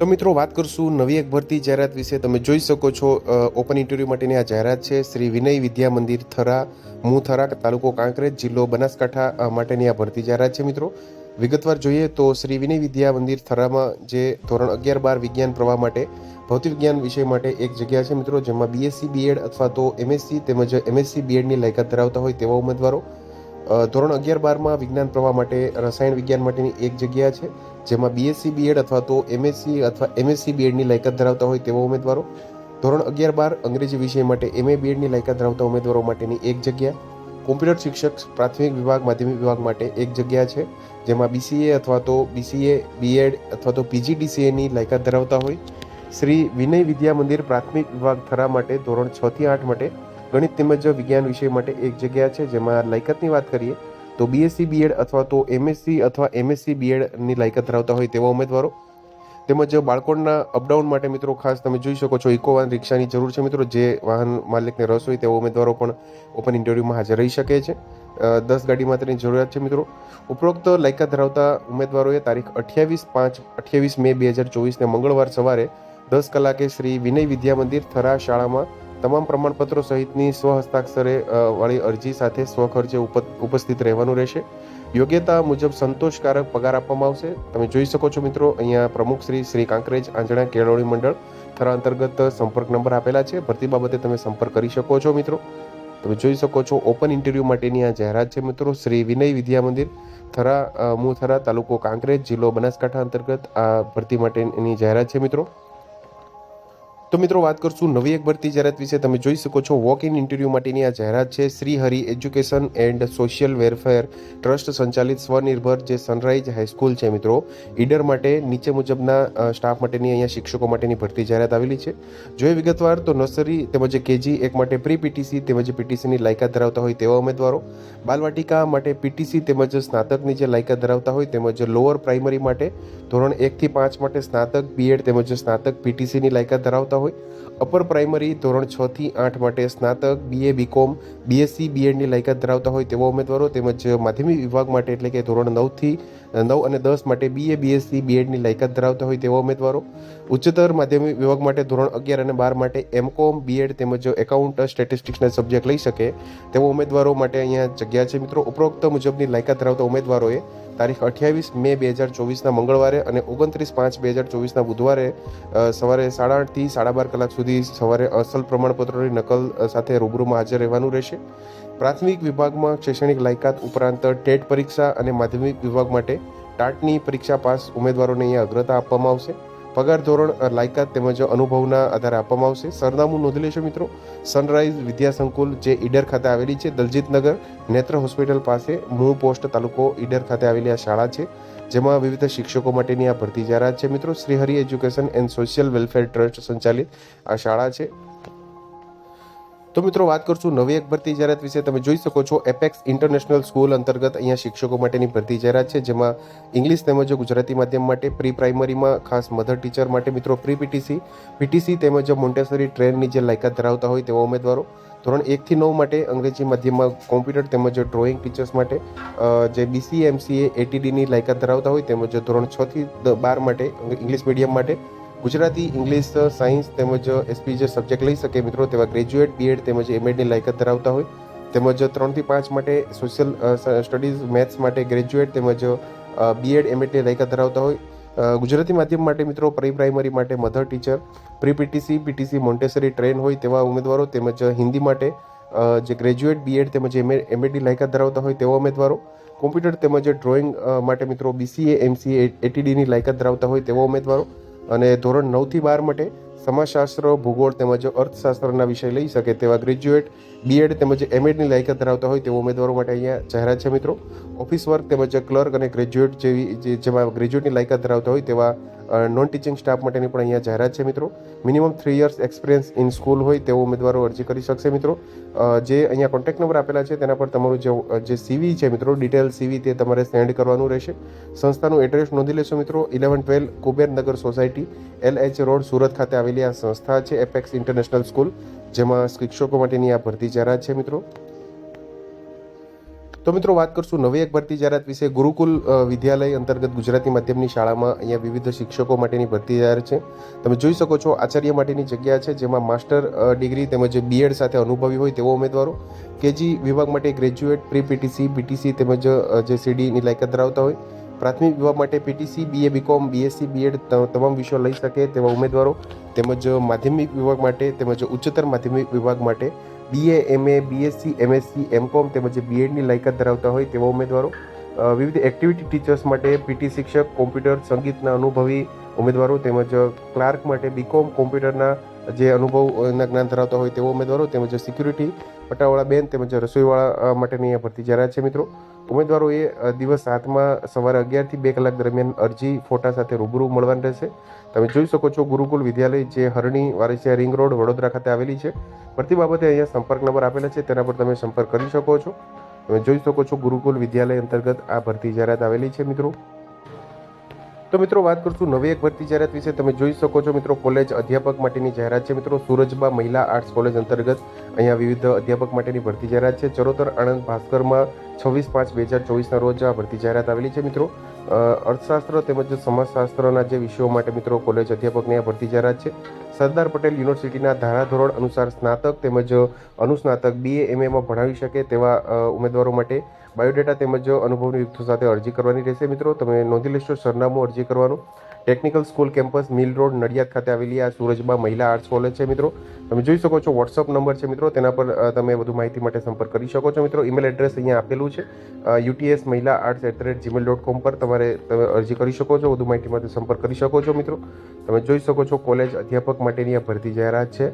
તો મિત્રો, વાત કરશું નવી એક ભરતી જાહેરાત વિશે. તમે જોઈ શકો છો ઓપન ઇન્ટરવ્યૂ માટેની આ જાહેરાત છે. શ્રી વિનય વિદ્યા મંદિર થરા, મુથરા તાલુકો કાંકરેજ જિલ્લો બનાસકાંઠા માટેની આ ભરતી જાહેરાત છે મિત્રો. વિગતવાર જોઈએ તો શ્રી વિનય વિદ્યા મંદિર થરામાં જે ધોરણ અગિયાર બાર વિજ્ઞાન પ્રવાહ માટે, ભૌતિક વિજ્ઞાન વિષય માટે એક જગ્યા છે મિત્રો, જેમાં બીએસસી બીએડ અથવા તો એમએસસી તેમજ એમએસસી બીએડની લાયકાત ધરાવતા હોય તેવા ઉમેદવારો. ધોરણ અગિયાર બારમાં વિજ્ઞાન પ્રવાહ માટે, રસાયણ વિજ્ઞાન માટેની એક જગ્યા છે. જેમાં બીએસસી બીએડ અથવા તો એમએસસી અથવા એમએસસી બીએડની લાયકાત ધરાવતા હોય તેવા ઉમેદવારો. ધોરણ અગિયાર બાર અંગ્રેજી વિષય માટે એમએ બીએડની લાયકાત ધરાવતા ઉમેદવારો માટેની એક જગ્યા. કોમ્પ્યુટર શિક્ષક પ્રાથમિક વિભાગ, માધ્યમિક વિભાગ માટે એક જગ્યા છે, જેમાં બીસીએ અથવા તો બીસીએ બીએડ અથવા તો પીજીડીસીએની લાયકાત ધરાવતા હોય. શ્રી વિનય વિદ્યા મંદિર પ્રાથમિક વિભાગ થરા માટે ધોરણ છથી આઠ માટે ગણિત તેમજ વિજ્ઞાન વિષય માટે એક જગ્યા છે, જેમાં લાયકાતની વાત કરીએ તો બીએસસી બીએડ અથવા તો એમએસસી અથવા એમએસસી બીએડની લાયકાત ધરાવતા હોય તેવા ઉમેદવારો. તેમજ બાળકોડના અપડાઉન માટે મિત્રો ખાસ તમે જોઈ શકો છો ઇકો વાહન રિક્ષાની જરૂર છે મિત્રો, જે વાહન માલિકને રસ હોય તેવા ઉમેદવારો પણ ઓપન ઇન્ટરવ્યૂમાં હાજર રહી શકે છે. દસ ગાડી માત્રની જરૂરિયાત છે મિત્રો. ઉપરોક્ત લાયકાત ધરાવતા ઉમેદવારોએ તારીખ અઠ્યાવીસ પાંચ અઠ્યાવીસ મે બે હજાર ચોવીસને મંગળવાર સવારે દસ કલાકે શ્રી વિનય વિદ્યા મંદિર થરા શાળામાં તમામ પ્રમાણપત્રો સહિતની સ્વહસ્તાક્ષરે વાળી અરજી સાથે સ્વખર્ચે ઉપ- ઉપસ્થિત રહેવાનું રહેશે. યોગ્યતા મુજબ સંતોષકારક પગાર આપવામાં આવશે. તમે જોઈ શકો છો મિત્રો, અહીંયા પ્રમુખ શ્રી શ્રી કાંકરેજ આંજણા કેળવણી મંડળ થરા અંતર્ગત સંપર્ક નંબર આપેલા છે. ભરતી બાબતે તમે સંપર્ક કરી શકો છો મિત્રો. તમે જોઈ શકો છો ઓપન ઇન્ટરવ્યૂ માટેની આ જાહેરાત છે મિત્રો. શ્રી વિનય વિદ્યા મંદિર થરા મુથરા તાલુકો કાંકરેજ જિલ્લો બનાસકાંઠા અંતર્ગત આ ભરતી માટેની જાહેરાત છે મિત્રો. તો મિત્રો વાત કરશું નવી એક ભરતી જાહેરાત વિશે. તમે જોઈ શકો છો વોક ઇન ઇન્ટરવ્યૂ માટેની આ જાહેરાત છે. Shri Hari education and social welfare trust સંચાલિત સ્વનિર્ભર જે સનરાઈઝ હાઈસ્કૂલ છે મિત્રો, ઈડર માટે, નીચે મુજબના સ્ટાફ માટેની અહીંયા શિક્ષકો માટેની ભરતી જાહેરાત આવેલી છે. જોઈએ વિગતવાર તો નર્સરી તેમજ કેજી એક માટે પ્રી પીટીસી તેમજ પીટીસીની લાયકાત ધરાવતા હોય તેવા ઉમેદવારો. બાલવાટિકા માટે પીટીસી તેમજ સ્નાતકની જે લાયકાત ધરાવતા હોય તેમજ લોઅર પ્રાઇમરી માટે ધોરણ એકથી પાંચ માટે સ્નાતક બીએડ તેમજ સ્નાતક પીટીસીની લાયકાત ધરાવતા હોય. અપર પ્રાઇમરી ધોરણ છ થી આઠ માટે સ્નાતક બીએ બીકોમ બીએસસી બીએડની લાયકાત ધરાવતા હોય તેવા ઉમેદવારો તેમજ માધ્યમિક વિભાગ માટે એટલે કે ધોરણ નવથી નવ અને દસ માટે બીએ બીએસસી બીએડની લાયકાત ધરાવતા હોય તેવા ઉમેદવારો. ઉચ્ચતર માધ્યમિક વિભાગ માટે ધોરણ અગિયાર અને બાર માટે એમકોમ બીએડ તેમજ એકાઉન્ટ સ્ટેટિસ્ટિક્સના સબ્જેક્ટ લઈ શકે તેવા ઉમેદવારો માટે અહીંયા જગ્યા છે. મિત્રો, ઉપરોક્ત મુજબની લાયકાત ધરાવતા ઉમેદવારોએ તારીખ અઠ્યાવીસ મે બે હજાર ચોવીસના મંગળવારે અને ઓગણત્રીસ પાંચ બે હજાર ચોવીસના બુધવારે સવારે સાડા આઠથી સાડા બાર કલાક સુધી સવારે અસલ પ્રમાણપત્રોની નકલ સાથે રૂબરૂમાં હાજર રહેવાનું રહેશે. પ્રાથમિક વિભાગમાં શૈક્ષણિક લાયકાત ઉપરાંત ટેટ પરીક્ષા અને માધ્યમિક વિભાગ માટે ટાટની પરીક્ષા પાસ ઉમેદવારોને અહીંયા અગ્રતા આપવામાં આવશે. પગાર ધોરણ લાયકાત તેમજ અનુભવના આધારે આપવામાં આવશે. સરનામું નોંધી લેશો મિત્રો. સનરાઈઝ વિદ્યા સંકુલ જે ઈડર ખાતે આવેલી છે, દલજીત નગર, નેત્ર હોસ્પિટલ પાસે મૂળ પોસ્ટ તાલુકો ઈડર ખાતે આવેલી આ શાળા છે, જેમાં વિવિધ શિક્ષકો માટેની આ ભરતી જાહેરાત છે મિત્રો. Shrihari education and social welfare trust સંચાલિત આ શાળા છે. તો મિત્રો, વાત કરશું નવી એક ભરતી જાહેરાત વિશે. તમે જોઈ શકો છો એપેક્સ ઇન્ટરનેશનલ સ્કૂલ અંતર્ગત અહીંયા શિક્ષકો માટેની ભરતી જાહેરાત છે, જેમાં ઇંગ્લિશ તેમજ ગુજરાતી માધ્યમ માટે પ્રી પ્રાઇમરીમાં ખાસ મધર ટીચર માટે મિત્રો પ્રી પીટીસી પીટીસી તેમજ મોન્ટેસરી ટ્રેનની જે લાયકાત ધરાવતા હોય તેવા ઉમેદવારો. ધોરણ એકથી નવ માટે અંગ્રેજી માધ્યમમાં કોમ્પ્યુટર તેમજ ડ્રોઈંગ ટીચર્સ માટે જે બીસી એમસીએ એટીડીની લાયકાત ધરાવતા હોય તેમજ ધોરણ છથી બાર માટે ઇંગ્લિશ મીડિયમ માટે ગુજરાતી, ઇંગ્લિશ, સાયન્સ તેમજ એસપી જે સબ્જેક્ટ લઈ શકે મિત્રો તેવા ગ્રેજ્યુએટ બીએડ તેમજ એમએડની લાયકાત ધરાવતા હોય. તેમજ ત્રણથી પાંચ માટે સોશિયલ સ્ટડીઝ મેથ્સ માટે ગ્રેજ્યુએટ તેમજ બીએડ એમએડની લાયકાત ધરાવતા હોય. ગુજરાતી માધ્યમ માટે મિત્રો પ્રી પ્રાઇમરી માટે mother teacher pre PTC PTC Montessori train હોય તેવા ઉમેદવારો તેમજ હિન્દી માટે જે ગ્રેજ્યુએટ બીએડ તેમજ એમએડની લાયકાત ધરાવતા હોય તેવા ઉમેદવારો. કોમ્પ્યુટર તેમજ ડ્રોઈંગ માટે મિત્રો બીસીએ એમસીએ એટીડીની લાયકાત ધરાવતા હોય તેવા ઉમેદવારો. અને ધોરણ નવથી બાર માટે સમાજશાસ્ત્ર, ભૂગોળ તેમજ અર્થશાસ્ત્રના વિષય લઈ શકે તેવા ગ્રેજ્યુએટ બીએડ તેમજ એમએડની લાયકાત ધરાવતા હોય તેવા ઉમેદવારો માટે અહીંયા જાહેરાત છે મિત્રો. ઓફિસ વર્ક તેમજ ક્લર્ક અને ગ્રેજ્યુએટ જેવી જેમાં ગ્રેજ્યુએટની લાયકાત ધરાવતા હોય તેવા નોન ટીચિંગ સ્ટાફ માટેની પણ અહીંયા જાહેરાત છે મિત્રો. Minimum three years experience in school હોય તેવો ઉમેદવારો અરજી કરી શકશે મિત્રો. જે અહીંયા કોન્ટેક્ટ નંબર આપેલા છે તેના પર તમારું જે સીવી છે મિત્રો ડિટેલ સીવી તે તમારે સેન્ડ કરવાનું રહેશે. સંસ્થાનું એડ્રેસ નોંધી લેશો મિત્રો. Eleven twelve Kubernagar society L H road Surat ખાતે આવેલી આ સંસ્થા છે એપેક્સ ઇન્ટરનેશનલ સ્કૂલ જેમાં શિક્ષકો માટેની આ ભરતી જાહેરાત છે મિત્રો. તો મિત્રો, વાત કરશું નવી એક ભરતી જાહેરાત વિશે. ગુરુકુલ વિદ્યાલય અંતર્ગત ગુજરાતી માધ્યમની શાળામાં અહીંયા વિવિધ શિક્ષકો માટેની ભરતી જાહેરાત છે. તમે જોઈ શકો છો આચાર્ય માટેની જગ્યા છે, જેમાં માસ્ટર ડિગ્રી તેમજ બીએડ સાથે અનુભવી હોય તેવો ઉમેદવારો. કેજી વિભાગ માટે ગ્રેજ્યુએટ પ્રી પીટીસી બીટીસી તેમજ જે સીડીની લાયકાત ધરાવતા હોય. પ્રાથમિક વિભાગ માટે PTC BA BCom BSc BEd તમામ વિષયો લઈ શકે તેવા ઉમેદવારો તેમજ માધ્યમિક વિભાગ માટે તેમજ ઉચ્ચતર માધ્યમિક વિભાગ માટે BA MA BSc MSc MCom તેમજ બીએડની લાયકાત ધરાવતા હોય તેવા ઉમેદવારો વિવિધ એક્ટિવિટી ટીચર્સ માટે પીટી શિક્ષક કોમ્પ્યુટર સંગીતના અનુભવી ઉમેદવારો તેમજ ક્લાર્ક માટે બીકોમ કોમ્પ્યુટરના જે અનુભવના જ્ઞાન ધરાવતા હોય તેવો ઉમેદવારો તેમજ સિક્યુરિટી પટાવાળા બેન તેમજ રસોઈવાળા માટેની અહીંયા ભરતી જાહેરાત છે મિત્રો. ઉમેદવારોએ એ દિવસ સાતમાં સવારે અગિયારથી બે કલાક દરમિયાન અરજી, ફોટા સાથે રૂબરૂ મળવાનું રહેશે. તમે જોઈ શકો છો ગુરુકુલ વિદ્યાલય જે હરણી વારસિયા રિંગ રોડ, વડોદરા ખાતે આવેલી છે. ભરતી બાબતે અહીંયા સંપર્ક નંબર આપેલા છે, તેના પર તમે સંપર્ક કરી શકો છો. તમે જોઈ શકો છો ગુરુકુલ વિદ્યાલય અંતર્ગત આ ભરતી જાહેરાત આવેલી છે મિત્રો. તો મિત્રો વાત કરશું નવી એક ભરતી જાહેરાત વિશે. તમે જોઈ શકો છો મિત્રો, કોલેજ અધ્યાપક માટેની જાહેરાત છે મિત્રો. સુરજબા મહિલા આર્ટ્સ કોલેજ અંતર્ગત અહીંયા વિવિધ અધ્યાપક માટેની ભરતી જાહેરાત છે. ચરોતર આણંદ ભાસ્કરમાં છવ્વીસ પાંચ બે હજાર ચોવીસના રોજ આ ભરતી જાહેરાત આવેલી છે મિત્રો. અર્થશાસ્ત્ર તેમજ સમાજશાસ્ત્રના જે વિષયો માટે મિત્રો કોલેજ અધ્યાપકની આ ભરતી જાહેરાત છે. સરદાર પટેલ યુનિવર્સિટીના ધારાધોરણ અનુસાર સ્નાતક તેમજ અનુસ્નાતક બીએ એમએમાં ભણાવી શકે તેવા ઉમેદવારો માટે બાયોડેટા તેમજ અનુભવની યુક્તો સાથે અરજી કરવાની રહેશે. મિત્રો, તમે નોંધી લેશો સરનામું અરજી કરવાનું. Technical school campus mill road Nadiad ખાતે આવેલી આ સુરજમાં મહિલા આર્ટ્સ કોલેજ છે, મિત્રો. તમે જોઈ શકો છો વોટ્સઅપ નંબર છે, મિત્રો. તેના પર તમે વધુ માહિતી માટે સંપર્ક કરી શકો છો, મિત્રો. ઈમેલ એડ્રેસ અહીંયા આપેલું છે. UTS Mahila arts at the rate Gmail dot com પર તમારે, તમે અરજી કરી શકો છો. વધુ માહિતી માટે સંપર્ક કરી શકો છો, મિત્રો. તમે જોઈ શકો છો કોલેજ અધ્યાપક માટેની આ ભરતી જાહેરાત છે.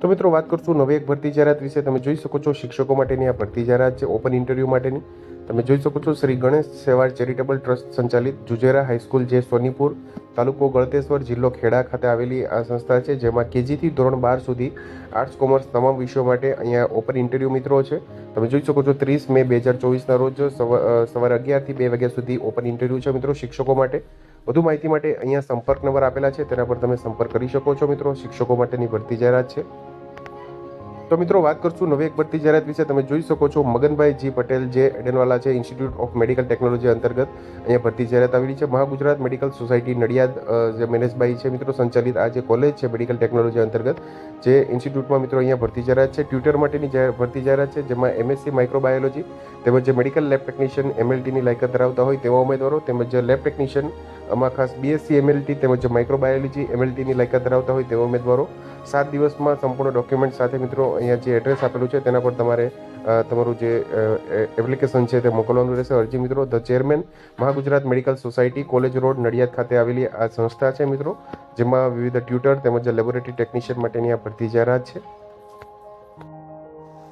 તો મિત્રો વાત કરશું નવી એક ભરતી જાહેરાત વિશે. તમે જોઈ શકો છો શિક્ષકો માટેની આ ભરતી જાહેરાત છે, ઓપન ઇન્ટરવ્યૂ માટેની. તમે જોઈ શકો છો શ્રી ગણેશ સેવા ચેરિટેબલ ટ્રસ્ટ સંચાલિત જુજેરા હાઈસ્કૂલ જે સોનીપુર તાલુકો ગળતેશ્વર જિલ્લો ખેડા ખાતે આવેલી આ સંસ્થા છે, જેમાં કેજીથી ધોરણ બાર સુધી આર્ટ્સ કોમર્સ તમામ વિષયો માટે અહીંયા ઓપન ઇન્ટરવ્યૂ મિત્રો છે. તમે જોઈ શકો છો ત્રીસ મે બે હજાર ચોવીસના રોજ સવારે અગિયારથી બે વાગ્યા સુધી ઓપન ઇન્ટરવ્યૂ છે મિત્રો શિક્ષકો માટે. વધુ માહિતી માટે અહીંયા સંપર્ક નંબર આપેલા છે, તેના પર તમે સંપર્ક કરી શકો છો મિત્રો. શિક્ષકો માટેની ભરતી જાહેરાત છે. તો મિત્રો, વાત કરશું નવી એક ભરતી જાહેરાત વિશે તમે જોઈ શકો છો, મગનભાઈ જી પટેલ, જે એડનવાલા છે ઇન્સ્ટિટ્યૂટ ઓફ મેડિકલ ટેકનોલોજી અંતર્ગત અહીંયા ભરતી જાહેરાત આવેલી છે. મહાગુજરાત મેડિકલ સોસાયટી નડિયાદ જે મેનેજભાઈ છે મિત્રો, સંચાલિત આ જે કોલેજ છે મેડિકલ ટેકનોલોજી અંતર્ગત, જે ઇન્સ્ટિટ્યૂટમાં મિત્રો અહીંયા ભરતી જાહેરાત છે. ટ્યુટર માટેની ભરતી જાહેરાત છે, જેમાં એમએસસી માઇક્રોબાયોલોજી તેમજ જે મેડિકલ લેબ ટેકનિશિયન એમએલટીની લાયકાત ધરાવતા હોય તેવા ઉમેદવારો તેમજ લેબ ટેકનિશિયન આમાં ખાસ બીએસસી એમએલટી તેમજ માઇક્રોબાયોલોજી એમએલટીની લાયકાત ધરાવતા હોય તેવા ઉમેદવારો સાત દિવસમાં સંપૂર્ણ ડોક્યુમેન્ટ સાથે મિત્રો અહીંયા જે એડ્રેસ આપેલું છે તેના પર તમારે તમારું જે એપ્લિકેશન છે તે મોકલવાનું રહેશે. અરજી મિત્રો, the chairman Mahagujarat medical society, college road, Nadiad ખાતે આવેલી આ સંસ્થા છે મિત્રો, જેમાં વિવિધ ટ્યુટર તેમજ લેબોરેટરી ટેકનિશિયન માટેની આ ભરતી જાહેરાત છે.